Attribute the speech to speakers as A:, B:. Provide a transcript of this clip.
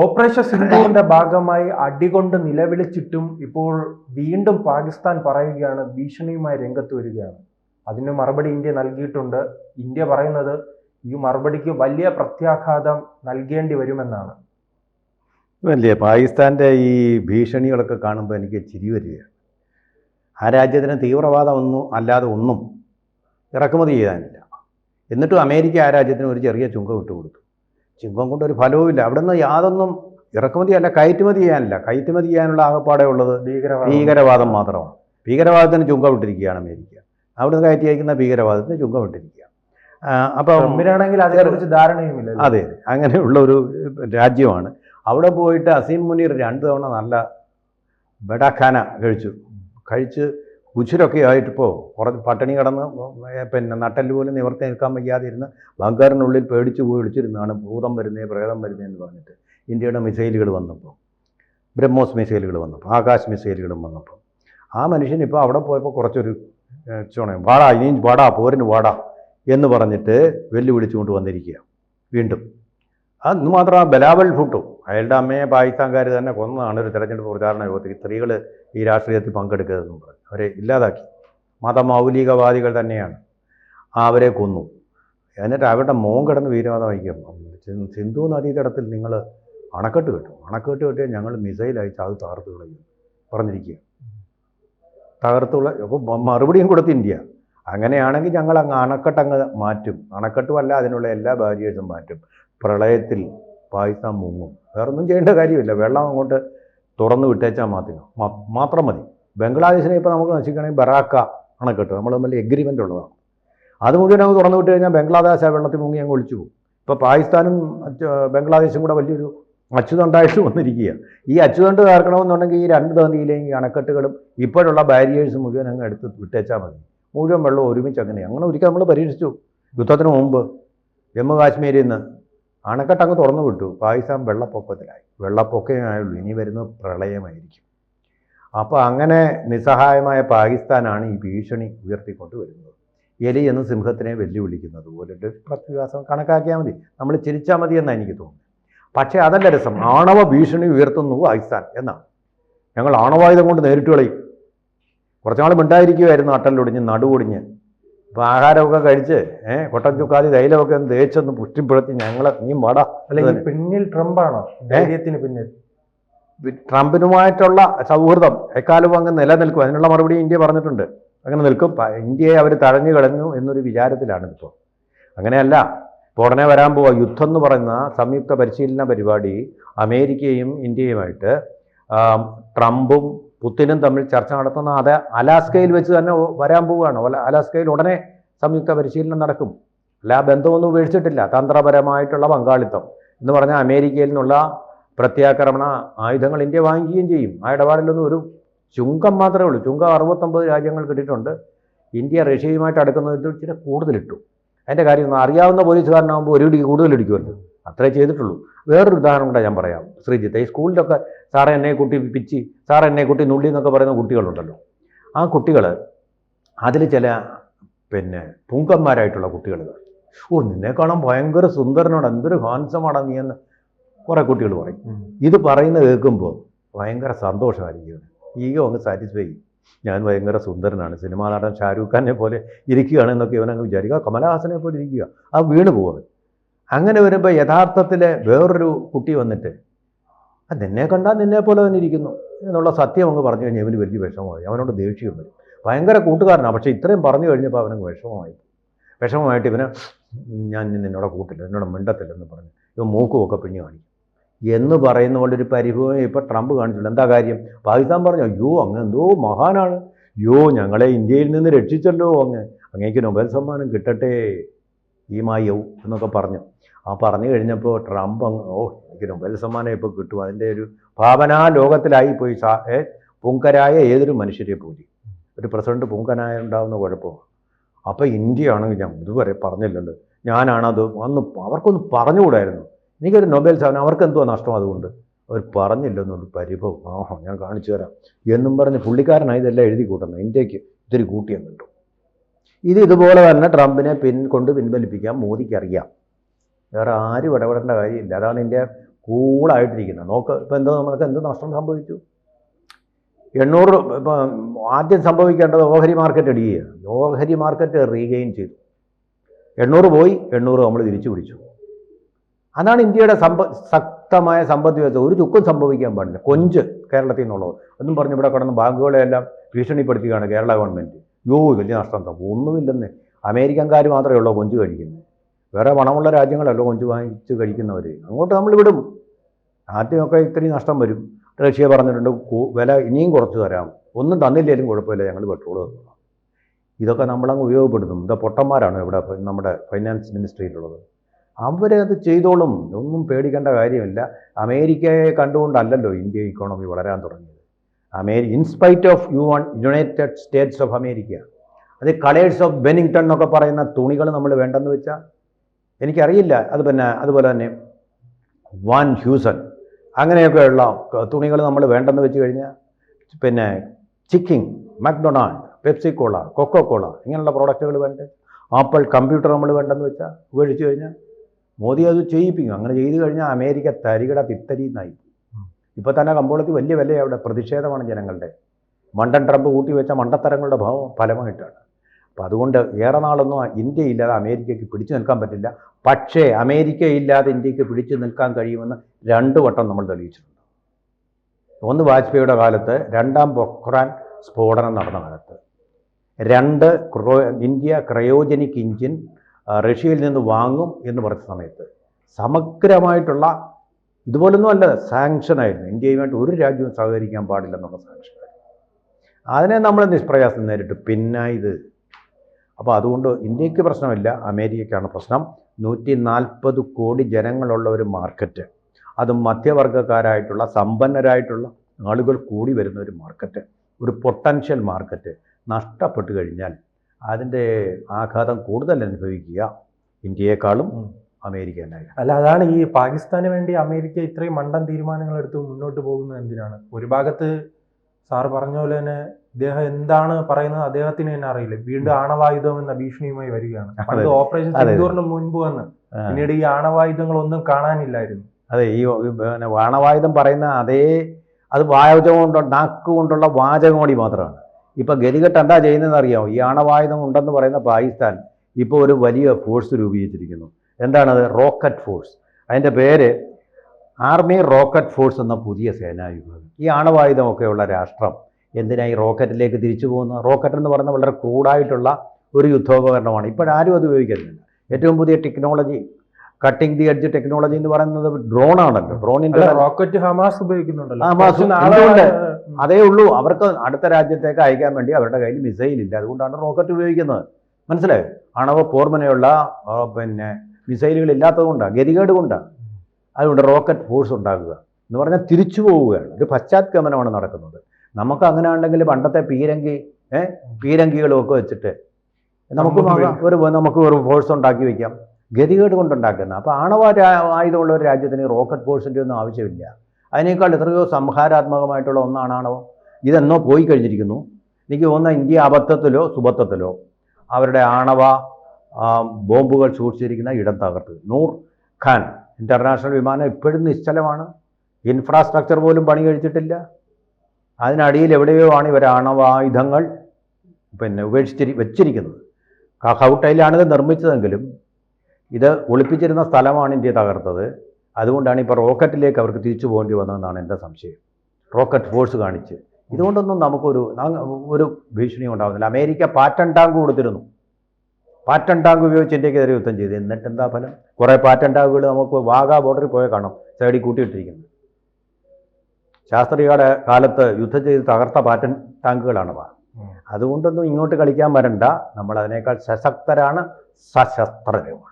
A: operation സിന്ധുവിന്റെ ഭാഗമായി അടികൊണ്ട് നിലവിളിച്ചിട്ടും ഇപ്പോൾ വീണ്ടും പാകിസ്ഥാൻ പറയുകയാണ് ഭീഷണിയുമായി രംഗത്ത് വരികയാണ് അതിന് മറുപടി ഇന്ത്യ നൽകിയിട്ടുണ്ട് ഇന്ത്യ പറയുന്നത് ഈ മറുപടിക്ക് വലിയ പ്രത്യാഘാതം നൽകേണ്ടി വരുമെന്നാണ്
B: വലിയ പാകിസ്ഥാന്റെ ഈ ഭീഷണികളൊക്കെ കാണുമ്പോൾ എനിക്ക് ചിരി വരികയാണ് ആ രാജ്യത്തിന് തീവ്രവാദം ഒന്നും അല്ലാതെ ഒന്നും ഇറക്കുമതി ചെയ്യാനില്ല എന്നിട്ടും അമേരിക്ക ആ രാജ്യത്തിന് ഒരു ചെറിയ ചുങ്ക വിട്ടുകൊടുത്തു ചിങ്കം കൊണ്ടൊരു ഫലവുമില്ല അവിടെ നിന്ന് യാതൊന്നും ഇറക്കുമതി അല്ല കയറ്റുമതി ചെയ്യാനില്ല കയറ്റുമതി ചെയ്യാനുള്ള ആകപ്പാടെ ഉള്ളത് ഭീകരവാദം മാത്രമാണ് ഭീകരവാദത്തിന് ചുങ്കം വിട്ടിരിക്കുകയാണ് അമേരിക്ക അവിടെ നിന്ന് കയറ്റി അയക്കുന്ന ഭീകരവാദത്തിന് ചുങ്കം വിട്ടിരിക്കുക
A: അപ്പം ധാരണയുമില്ല
B: അതെ അങ്ങനെയുള്ള ഒരു രാജ്യമാണ് അവിടെ പോയിട്ട് അസീം മുനീർ രണ്ട് തവണ നല്ല ബഡാഖാന കഴിച്ചു കഴിച്ച് ഉച്ചിരൊക്കെ ആയിട്ടിപ്പോൾ കുറച്ച് പട്ടിണി കടന്ന് പിന്നെ നട്ടല് പോലും നിവർത്തി നിൽക്കാൻ വയ്യാതിരുന്ന് ബംഗാറിനുള്ളിൽ പേടിച്ചു പോയി വിളിച്ചിരുന്നാണ് ഭൂതം വരുന്നേ പ്രേതം വരുന്നേ എന്ന് പറഞ്ഞിട്ട് ഇന്ത്യയുടെ മിസൈലുകൾ വന്നപ്പോൾ ബ്രഹ്മോസ് മിസൈലുകൾ വന്നപ്പോൾ ആകാശ് മിസൈലുകളും വന്നപ്പോൾ ആ മനുഷ്യൻ ഇപ്പോൾ അവിടെ പോയപ്പോൾ കുറച്ചൊരു ചോണേ വാടാ ഇനി വാടാ പോരിന് വാടാ എന്ന് പറഞ്ഞിട്ട് വെല്ലുവിളിച്ചുകൊണ്ട് വന്നിരിക്കുക വീണ്ടും അന്ന് മാത്രം ബലാബൽ ഫുട്ടു അയാളുടെ അമ്മയെ പാകിസ്ഥാൻകാർ തന്നെ കൊന്നതാണ് ഒരു തെരഞ്ഞെടുപ്പ് പ്രചാരണ യോഗത്തിൽ സ്ത്രീകൾ ഈ രാഷ്ട്രീയത്തിൽ പങ്കെടുക്കരുതെന്ന് പറഞ്ഞു അവരെ ഇല്ലാതാക്കി മതമൗലികവാദികൾ തന്നെയാണ് അവരെ കൊന്നു എന്നിട്ട് അവരുടെ മോൻ കിടന്ന് വീരവാദം വഹിക്കും സിന്ധു നദീതടത്തിൽ നിങ്ങൾ അണക്കെട്ട് കിട്ടും അണക്കെട്ട് കിട്ടിയാൽ ഞങ്ങൾ മിസൈൽ അയച്ച് അത് തകർത്ത് കളയും പറഞ്ഞിരിക്കുക തകർത്തുള്ള അപ്പോൾ മറുപടിയും കൊടുത്ത് ഇന്ത്യ അങ്ങനെയാണെങ്കിൽ ഞങ്ങൾ അങ്ങ് അണക്കെട്ടങ്ങ് മാറ്റും അണക്കെട്ടുമല്ല അതിനുള്ള എല്ലാ ബാരിയേഴ്സും മാറ്റും പ്രളയത്തിൽ പായസം മുങ്ങും വേറൊന്നും ചെയ്യേണ്ട കാര്യമില്ല വെള്ളം അങ്ങോട്ട് തുറന്നു വിട്ടേച്ചാൽ മതി മാത്രം മതി ബംഗ്ലാദേശിനെ ഇപ്പോൾ നമുക്ക് നശിക്കണമെങ്കിൽ ബറാക്ക അണക്കെട്ട് നമ്മൾ തമ്മിൽ എഗ്രിമെൻ്റ് ഉള്ളതാണ് അത് മുഴുവൻ അങ്ങ് തുറന്നു വിട്ട് കഴിഞ്ഞാൽ ബംഗ്ലാദേശ് ആ വെള്ളത്തിൽ മുങ്ങി അങ്ങ് ഒളിച്ചു പോകും ഇപ്പോൾ പാകിസ്ഥാനും ബംഗ്ലാദേശും കൂടെ വലിയൊരു അച്ചുതണ്ടായിട്ട് വന്നിരിക്കുക ഈ അച്ചുതണ്ട് തീർക്കണമെന്നുണ്ടെങ്കിൽ ഈ രണ്ട് തന്നിയിലെയും ഈ അണക്കെട്ടുകളും ഇപ്പോഴുള്ള ബാരിയേഴ്സ് മുഴുവൻ അങ്ങ് എടുത്ത് വിട്ടേച്ചാൽ മതി മുഴുവൻ വെള്ളം ഒരുമിച്ച് അങ്ങനെ അങ്ങനെ ഒരിക്കൽ നമ്മൾ പരീക്ഷിച്ചു യുദ്ധത്തിന് മുമ്പ് ജമ്മു കാശ്മീരിൽ നിന്ന് അണക്കെട്ട് അങ്ങ് തുറന്നു വിട്ടു പാകിസ്ഥാൻ വെള്ളപ്പൊക്കത്തിലായി വെള്ളപ്പൊക്കമേ ആയുള്ളൂ ഇനി വരുന്ന പ്രളയമായിരിക്കും അപ്പോൾ അങ്ങനെ നിസ്സഹായമായ പാകിസ്ഥാനാണ് ഈ ഭീഷണി ഉയർത്തിക്കൊണ്ട് വരുന്നത് എലി എന്ന് സിംഹത്തിനെ വെല്ലുവിളിക്കുന്നത് പോലെ പ്രതിഭാസം കണക്കാക്കിയാൽ മതി നമ്മൾ ചിരിച്ചാൽ മതി എന്നാണ് എനിക്ക് തോന്നുന്നത് പക്ഷേ അതല്ല രസം ആണവ ഭീഷണി ഉയർത്തുന്നു പാകിസ്ഥാൻ എന്നാണ് ഞങ്ങൾ ആണവായുധം കൊണ്ട് നേരിട്ട് കളയും കുറച്ചാൾ മിണ്ടായിരിക്കുമായിരുന്നു അട്ടലൊടിഞ്ഞ് നടുവൊടിഞ്ഞ് ഇപ്പം ആഹാരമൊക്കെ കഴിച്ച് ഏഹ് കൊട്ടൻ ചുക്കാതി തൈലമൊക്കെ ഒന്ന് തേച്ചൊന്ന് പുഷ്ടിപ്പെടുത്തി ഞങ്ങളെ നീ മട
A: അല്ലെങ്കിൽ പിന്നിൽ ട്രംപാണോ ധൈര്യത്തിന് പിന്നിൽ
B: ട്രംപിനുമായിട്ടുള്ള സൗഹൃദം എക്കാലവും അങ്ങ് നിലനിൽക്കും അതിനുള്ള മറുപടി ഇന്ത്യ പറഞ്ഞിട്ടുണ്ട് അങ്ങനെ നിൽക്കും ഇന്ത്യയെ അവർ തഴഞ്ഞു കളഞ്ഞു എന്നൊരു വിചാരത്തിലാണ് ഇപ്പോൾ അങ്ങനെയല്ല ഇപ്പോൾ ഉടനെ വരാൻ പോവുക യുദ്ധം എന്ന് പറയുന്ന സംയുക്ത പരിശീലന പരിപാടി അമേരിക്കയും ഇന്ത്യയുമായിട്ട് ട്രംപും പുത്തിനും തമ്മിൽ ചർച്ച നടത്തുന്ന അത് അലാസ്കയിൽ വെച്ച് തന്നെ വരാൻ പോവുകയാണ് അലാസ്കയിൽ ഉടനെ സംയുക്ത പരിശീലനം നടക്കും അല്ല ആ ബന്ധമൊന്നും ഉപേക്ഷിച്ചിട്ടില്ല തന്ത്രപരമായിട്ടുള്ള പങ്കാളിത്തം എന്ന് പറഞ്ഞാൽ അമേരിക്കയിൽ നിന്നുള്ള പ്രത്യാക്രമണ ആയുധങ്ങൾ ഇന്ത്യ വാങ്ങിക്കുകയും ചെയ്യും ആ ഇടപാടിലൊന്നും ഒരു ചുങ്കം മാത്രമേ ഉള്ളൂ ചുങ്കം അറുപത്തൊമ്പത് രാജ്യങ്ങൾ കിട്ടിയിട്ടുണ്ട് ഇന്ത്യ റഷ്യയുമായിട്ട് അടുക്കുന്നതിൽ ഇച്ചിരി കൂടുതലിട്ടു അതിൻ്റെ കാര്യം അറിയാവുന്ന പോലീസുകാരനാകുമ്പോൾ ഒരു ഇടിക്ക് കൂടുതൽ ഇടിക്കുമല്ലോ അത്രേ ചെയ്തിട്ടുള്ളൂ വേറൊരു ഉദാഹരണം കൂടെ ഞാൻ പറയാം ശ്രീജിത്ത് ഈ സ്കൂളിലൊക്കെ സാറേ എന്നെ കുട്ടി പിച്ചി സാറേ എന്നെ കുട്ടി നുള്ളി എന്നൊക്കെ പറയുന്ന കുട്ടികളുണ്ടല്ലോ ആ കുട്ടികൾ അതിൽ ചില പിന്നെ പൂങ്കന്മാരായിട്ടുള്ള കുട്ടികൾ ഓ നിന്നെ കാണാൻ ഭയങ്കര സുന്ദരനോട് എന്തൊരു ഹാൻസമാണ് നീ എന്ന് കുറേ കുട്ടികൾ പറയും ഇത് പറയുന്നത് കേൾക്കുമ്പോൾ ഭയങ്കര സന്തോഷമായിരിക്കും ഈഗോ അങ്ങ് സാറ്റിസ്ഫൈ ചെയ്യും ഞാൻ ഭയങ്കര സുന്ദരനാണ് സിനിമാ നടൻ ഷാരൂഖ് ഖാനെ പോലെ എന്നൊക്കെ ഇവനങ്ങ് വിചാരിക്കുക കമലഹാസനെ പോലെ ഇരിക്കുക ആ വീണ് പോകുന്നത് അങ്ങനെ വരുമ്പോൾ യഥാർത്ഥത്തിലെ വേറൊരു കുട്ടി വന്നിട്ട് ആ നിന്നെ കണ്ടാൽ നിന്നെ പോലെ തന്നെ ഇരിക്കുന്നു എന്നുള്ള സത്യം അങ്ങ് പറഞ്ഞു കഴിഞ്ഞാൽ ഇവന് വലിയ വിഷമമായി അവനോട് ദേഷ്യം വരും ഭയങ്കര കൂട്ടുകാരനാണ് പക്ഷേ ഇത്രയും പറഞ്ഞു കഴിഞ്ഞപ്പോൾ അവനങ്ങ് വിഷമമായി വിഷമമായിട്ട് ഇവനെ ഞാൻ നിന്നോട് കൂട്ടില്ല നിന്നോട് മിണ്ടത്തില്ലെന്ന് പറഞ്ഞു ഇവൻ മൂക്കുമൊക്കെ പിഞ്ഞു കാണിക്കും എന്ന് പറയുന്ന കൊണ്ട് ഒരു പരിഭവം ഇപ്പോൾ ട്രംപ് കാണിച്ചില്ല എന്താ കാര്യം പാകിസ്ഥാൻ പറഞ്ഞു അയ്യോ അങ്ങ് എന്തോ മഹാനാണ് അയ്യോ ഞങ്ങളെ ഇന്ത്യയിൽ നിന്ന് രക്ഷിച്ചല്ലോ അങ്ങ് അങ്ങേക്ക് നൊബേൽ സമ്മാനം കിട്ടട്ടെ ഈ മായവും എന്നൊക്കെ പറഞ്ഞു ആ പറഞ്ഞു കഴിഞ്ഞപ്പോൾ ട്രംപ് അങ്ങ് ഓ എനിക്ക് നൊബേൽ സമ്മാനം ഇപ്പോൾ കിട്ടും അതിൻ്റെ ഒരു ഭാവനാ ലോകത്തിലായി പോയി സാ പൂങ്കരായ ഏതൊരു മനുഷ്യരെ പോലും ഒരു പ്രസിഡന്റ് പൂങ്കനായ ഉണ്ടാകുന്ന കുഴപ്പമാണ് അപ്പോൾ ഇന്ത്യയാണെങ്കിൽ ഞാൻ ഇതുവരെ പറഞ്ഞില്ലല്ലോ ഞാനാണത് അന്ന് അവർക്കൊന്ന് പറഞ്ഞുകൂടായിരുന്നു എനിക്കൊരു നൊബേൽ സാധനം അവർക്ക് എന്തോ നഷ്ടം അതുകൊണ്ട് അവർ പറഞ്ഞില്ലെന്നുള്ള പരിഭവം ആഹോ ഞാൻ കാണിച്ചു തരാം എന്നും പറഞ്ഞ് പുള്ളിക്കാരനായി ഇതെല്ലാം എഴുതി കൂട്ടുന്നു ഇന്ത്യക്ക് ഇത്തിരി കൂട്ടിയെന്ന് ഇത് ഇതുപോലെ തന്നെ ട്രംപിനെ പിൻ കൊണ്ട് മോദിക്ക് അറിയാം വേറെ ആരും ഇടപെടേണ്ട കാര്യമില്ല അതാണ് ഇന്ത്യ കൂളായിട്ടിരിക്കുന്നത് നോക്ക് ഇപ്പോൾ എന്തോ നമുക്ക് എന്ത് നഷ്ടം സംഭവിച്ചു എണ്ണൂറ് ഇപ്പം ആദ്യം സംഭവിക്കേണ്ടത് ഓഹരി മാർക്കറ്റ് ഇടിയുക ഓഹരി മാർക്കറ്റ് റീഗെയിൻ ചെയ്തു എണ്ണൂറ് പോയി എണ്ണൂറ് നമ്മൾ തിരിച്ചു പിടിച്ചു അതാണ് ഇന്ത്യയുടെ സമ്പ ശക്തമായ സമ്പദ് വ്യവസ്ഥ ഒരു ചുക്കും സംഭവിക്കാൻ പാടില്ല കൊഞ്ച് കേരളത്തിൽ നിന്നുള്ളത് ഒന്നും പറഞ്ഞ് ഇവിടെ കടന്ന് ബാങ്കുകളെല്ലാം ഭീഷണിപ്പെടുത്തിയാണ് കേരള ഗവൺമെൻറ് യോ വലിയ നഷ്ടം തന്നു ഒന്നുമില്ലെന്ന് അമേരിക്കൻകാർ മാത്രമേ ഉള്ളൂ കൊഞ്ച് കഴിക്കുന്നത് വേറെ പണമുള്ള രാജ്യങ്ങളല്ലോ കൊഞ്ച് വാങ്ങിച്ച് കഴിക്കുന്നവർ അങ്ങോട്ട് നമ്മൾ വിടും ആദ്യമൊക്കെ ഇത്രയും നഷ്ടം വരും റഷ്യ പറഞ്ഞിട്ടുണ്ട് വില ഇനിയും കുറച്ച് തരാം ഒന്നും തന്നില്ലെങ്കിലും കുഴപ്പമില്ല ഞങ്ങൾ പെട്രോൾ തന്നു ഇതൊക്കെ നമ്മളങ്ങ് ഉപയോഗപ്പെടുത്തും ഇതാ പൊട്ടന്മാരാണ് ഇവിടെ നമ്മുടെ ഫൈനാൻസ് മിനിസ്ട്രിയിലുള്ളത് അത് ചെയ്തോളും ഒന്നും പേടിക്കേണ്ട കാര്യമില്ല അമേരിക്കയെ കണ്ടുകൊണ്ടല്ലല്ലോ ഇന്ത്യ ഇക്കോണമി വളരാൻ തുടങ്ങിയത് അമേരി in spite of you one united states of America അത് കളേഴ്സ് ഓഫ് ബെനിങ്ടൺ എന്നൊക്കെ പറയുന്ന തുണികൾ നമ്മൾ വേണ്ടെന്ന് വെച്ചാൽ എനിക്കറിയില്ല അത് പിന്നെ അതുപോലെ തന്നെ വൺ ഹ്യൂസൺ അങ്ങനെയൊക്കെയുള്ള തുണികൾ നമ്മൾ വേണ്ടെന്ന് വെച്ച് കഴിഞ്ഞാൽ പിന്നെ ചിക്കിങ് മക്ഡൊണാൾഡ് പെപ്സിക്കോള കോള ഇങ്ങനെയുള്ള പ്രോഡക്റ്റുകൾ വേണ്ടേ ആപ്പിൾ കമ്പ്യൂട്ടർ നമ്മൾ വേണ്ടെന്ന് വെച്ചാൽ ഉപേക്ഷിച്ച് കഴിഞ്ഞാൽ മോദി അത് ചെയ്യിപ്പിക്കും അങ്ങനെ ചെയ്തു കഴിഞ്ഞാൽ അമേരിക്ക തരികിട തിത്തരി എന്നായി ഇപ്പോൾ തന്നെ കമ്പോളത്തിൽ വലിയ വില അവിടെ പ്രതിഷേധമാണ് ജനങ്ങളുടെ മണ്ടൻ ട്രംപ് വെച്ച മണ്ടത്തരങ്ങളുടെ ഭാവം ഫലമായിട്ടാണ് അപ്പോൾ അതുകൊണ്ട് ഏറെ നാളൊന്നും ഇന്ത്യ ഇല്ലാതെ അമേരിക്കയ്ക്ക് പിടിച്ചു നിൽക്കാൻ പറ്റില്ല പക്ഷേ അമേരിക്ക ഇല്ലാതെ ഇന്ത്യക്ക് പിടിച്ചു നിൽക്കാൻ കഴിയുമെന്ന് രണ്ട് വട്ടം നമ്മൾ തെളിയിച്ചിട്ടുണ്ട് ഒന്ന് വാജ്പേയിയുടെ കാലത്ത് രണ്ടാം പൊക്രാൻ സ്ഫോടനം നടന്ന കാലത്ത് രണ്ട് ഇന്ത്യ ക്രയോജനിക് ഇഞ്ചിൻ റഷ്യയിൽ നിന്ന് വാങ്ങും എന്ന് പറഞ്ഞ സമയത്ത് സമഗ്രമായിട്ടുള്ള ഇതുപോലൊന്നും അല്ല സാങ്ഷനായിരുന്നു ഇന്ത്യയുമായിട്ട് ഒരു രാജ്യവും സഹകരിക്കാൻ പാടില്ലെന്നുള്ള സാങ്ഷനായിരുന്നു അതിനെ നമ്മൾ നിഷ്പ്രയാസം നേരിട്ട് പിന്നായത് അപ്പോൾ അതുകൊണ്ട് ഇന്ത്യക്ക് പ്രശ്നമില്ല അമേരിക്കയ്ക്കാണ് പ്രശ്നം നൂറ്റി നാൽപ്പത് കോടി ജനങ്ങളുള്ള ഒരു മാർക്കറ്റ് അത് മധ്യവർഗക്കാരായിട്ടുള്ള സമ്പന്നരായിട്ടുള്ള ആളുകൾ കൂടി വരുന്ന ഒരു മാർക്കറ്റ് ഒരു പൊട്ടൻഷ്യൽ മാർക്കറ്റ് നഷ്ടപ്പെട്ടു കഴിഞ്ഞാൽ അതിൻ്റെ ആഘാതം കൂടുതൽ അനുഭവിക്കുക ഇന്ത്യയെക്കാളും അമേരിക്ക തന്നെയാണ്
A: അല്ല അതാണ് ഈ പാകിസ്ഥാന് വേണ്ടി അമേരിക്ക ഇത്രയും മണ്ടൻ തീരുമാനങ്ങൾ എടുത്ത് മുന്നോട്ട് പോകുന്നത് എന്തിനാണ് ഒരു ഭാഗത്ത് സാർ പറഞ്ഞ പോലെ തന്നെ ഇദ്ദേഹം എന്താണ് പറയുന്നത് അദ്ദേഹത്തിന് തന്നെ അറിയില്ല വീണ്ടും ആണവായുധം എന്ന ഭീഷണിയുമായി വരികയാണ് പണ്ട് ഓപ്പറേഷൻ സിന്ദൂറിന് മുൻപ് വന്ന് പിന്നീട് ഈ ആണവായുധങ്ങൾ ഒന്നും കാണാനില്ലായിരുന്നു
B: അതെ ഈ ആണവായുധം പറയുന്ന അതേ അത് വായുധം കൊണ്ട് നാക്ക് കൊണ്ടുള്ള വാചകോടി മാത്രമാണ് ഇപ്പോൾ ഗതികെട്ട് എന്താ ചെയ്യുന്നതെന്ന് അറിയാമോ ഈ ആണവായുധം ഉണ്ടെന്ന് പറയുന്ന പാകിസ്ഥാൻ ഇപ്പോൾ ഒരു വലിയ ഫോഴ്സ് രൂപീകരിച്ചിരിക്കുന്നു എന്താണത് റോക്കറ്റ് ഫോഴ്സ് അതിൻ്റെ പേര് ആർമി റോക്കറ്റ് ഫോഴ്സ് എന്ന പുതിയ സേനാ വിഭാഗം ഈ ആണവായുധമൊക്കെയുള്ള രാഷ്ട്രം എന്തിനാ ഈ റോക്കറ്റിലേക്ക് തിരിച്ചു പോകുന്നത് റോക്കറ്റ് എന്ന് പറയുന്നത് വളരെ ക്രൂഡായിട്ടുള്ള ഒരു യുദ്ധോപകരണമാണ് ഇപ്പോഴാരും അത് ഉപയോഗിക്കുന്നില്ല ഏറ്റവും പുതിയ technology cutting the edge technology എന്ന് പറയുന്നത് ഡ്രോൺ ആണല്ലോ ഡ്രോണിന്റെ റോക്കറ്റ് ഹമാസ് ഉപയോഗിക്കുന്നുണ്ടല്ലോ ഹമാസ് അതേ ഉള്ളൂ അവർക്ക് അടുത്ത രാജ്യത്തേക്ക് അയക്കാൻ വേണ്ടി അവരുടെ കയ്യിൽ മിസൈൽ ഇല്ല അതുകൊണ്ടാണ് റോക്കറ്റ് ഉപയോഗിക്കുന്നത് മനസ്സിലായോ അണവ പോർമനയുള്ള പിന്നെ മിസൈലുകൾ ഇല്ലാത്തതുകൊണ്ടാണ് ഗതികേട് കൊണ്ടാണ് അതുകൊണ്ട് റോക്കറ്റ് ഫോഴ്സ് ഉണ്ടാക്കുക എന്ന് പറഞ്ഞാൽ തിരിച്ചു പോവുകയാണ് ഒരു പശ്ചാത്ഗമനമാണ് നടക്കുന്നത് നമുക്ക് അങ്ങനെ ഉണ്ടെങ്കിൽ പണ്ടത്തെ പീരങ്കി ഏഹ് പീരങ്കികളും ഒക്കെ വെച്ചിട്ട് നമുക്ക് ഒരു നമുക്ക് ഒരു ഫോഴ്സ് ഉണ്ടാക്കി വയ്ക്കാം ഗതികേട് കൊണ്ടുണ്ടാക്കുന്ന അപ്പോൾ ആണവ ആയുധമുള്ള ഒരു രാജ്യത്തിന് റോക്കറ്റ് ഫോഴ്സിൻ്റെ ഒന്നും ആവശ്യമില്ല അതിനേക്കാൾ എത്രയോ സംഹാരാത്മകമായിട്ടുള്ള ഒന്നാണ് ആണവം ഇതെന്നോ പോയി കഴിഞ്ഞിരിക്കുന്നു എനിക്ക് തോന്നുന്ന ഇന്ത്യ അബദ്ധത്തിലോ സുബദ്ധത്തിലോ അവരുടെ ആണവ ബോംബുകൾ സൂക്ഷിച്ചിരിക്കുന്ന ഇടം തകർത്ത് നൂർ ഖാൻ ഇൻ്റർനാഷണൽ വിമാനം ഇപ്പോഴും നിശ്ചലമാണ് ഇൻഫ്രാസ്ട്രക്ചർ പോലും പണി കഴിച്ചിട്ടില്ല അതിനടിയിൽ എവിടെയോ ആണ് ഇവർ ആണവായുധങ്ങൾ പിന്നെ ഉപേക്ഷിച്ചിരി വെച്ചിരിക്കുന്നത് കഹൗട്ടയിലാണിത് നിർമ്മിച്ചതെങ്കിലും ഇത് ഒളിപ്പിച്ചിരുന്ന സ്ഥലമാണ് ഇന്ത്യ തകർത്തത് അതുകൊണ്ടാണ് ഇപ്പോൾ റോക്കറ്റിലേക്ക് അവർക്ക് തിരിച്ചു പോകേണ്ടി വന്നതെന്നാണ് എൻ്റെ സംശയം റോക്കറ്റ് ഫോഴ്സ് കാണിച്ച് ഇതുകൊണ്ടൊന്നും നമുക്കൊരു ഒരു ഭീഷണി ഉണ്ടാകുന്നില്ല അമേരിക്ക പാറ്റൺ ടാങ്ക് കൊടുത്തിരുന്നു പാറ്റൺ ടാങ്ക് ഉപയോഗിച്ച് ഇന്ത്യക്കെതിരെ യുദ്ധം ചെയ്തു എന്നിട്ട് എന്താ ഫലം കുറേ പാറ്റൺ ടാങ്കുകൾ നമുക്ക് വാഗ ബോർഡറിൽ പോയ കാണാം സൈഡിൽ കൂട്ടിയിട്ടിരിക്കുന്നത് ശാസ്ത്രിയുടെ കാലത്ത് യുദ്ധം ചെയ്ത് തകർത്ത പാറ്റൺ ടാങ്കുകളാണവ അതുകൊണ്ടൊന്നും ഇങ്ങോട്ട് കളിക്കാൻ വരണ്ട നമ്മൾ അതിനേക്കാൾ സശക്തരാണ് സശസ്ത്രരുമാണ്